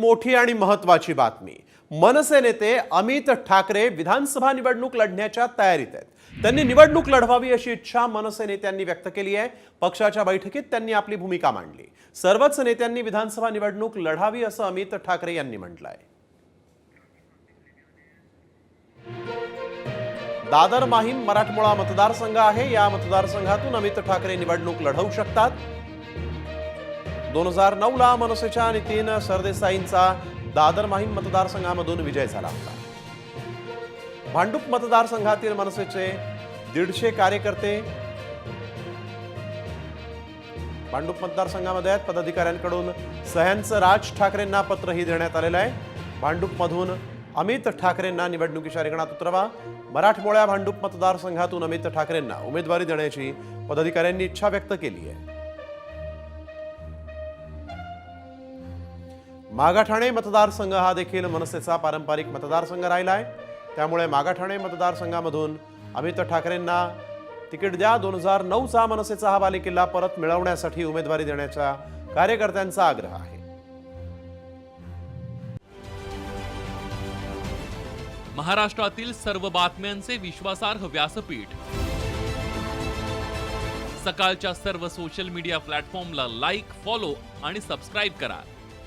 मोठी आणि महत्वाची बातमी. मनसे नेते अमित ठाकरे विधानसभा निवडणूक लढण्याच्या तयारीत आहेत. त्यांनी निवडणूक लढवावी अशी इच्छा मनसे नेत्यांनी व्यक्त केली आहे. पक्षाच्या बैठकीत त्यांनी आपली भूमिका मांडली. सर्वच नेत्यांनी विधानसभा निवडणूक लढावी असं अमित ठाकरे यांनी म्हटलंय. दादर माहीम मराठमोळा मतदारसंघ आहे. या मतदारसंघातून अमित ठाकरे निवडणूक लढवू शकतात. दोन हजार नऊला मनसेच्या नितीन सरदेसाईंचा दादर माहीम मतदारसंघामधून विजय झाला होता. भांडूप मतदारसंघातील मनसेचे दीडशे कार्यकर्ते भांडूप मतदारसंघामध्ये आहेत. पदाधिकाऱ्यांकडून सह्यांचं राज ठाकरेंना पत्रही देण्यात आलेलं आहे. भांडूपमधून अमित ठाकरेंना निवडणुकीच्या रिंगणात उतरवा. मराठमोळ्या भांडूप मतदारसंघातून अमित ठाकरेंना उमेदवारी देण्याची पदाधिकाऱ्यांनी इच्छा व्यक्त केली आहे. मागाठाणे मतदारसंघ हा देखील मनसेचा पारंपरिक मतदारसंघ राहिला आहे त्यामुळे मागाठाणे मतदारसंघामधून अमित ठाकरेंना तिकीट द्या. दोन हजार नऊचा मनसेचा हा बालेकिल्ला परत मिळवण्यासाठी उमेदवारी देण्याचा कार्यकर्त्यांचा आग्रह आहे. महाराष्ट्रातील सर्व बातम्यांचे विश्वासार्ह व्यासपीठ. सकाळच्या सर्व सोशल मीडिया प्लॅटफॉर्मला लाईक फॉलो आणि सबस्क्राईब करा.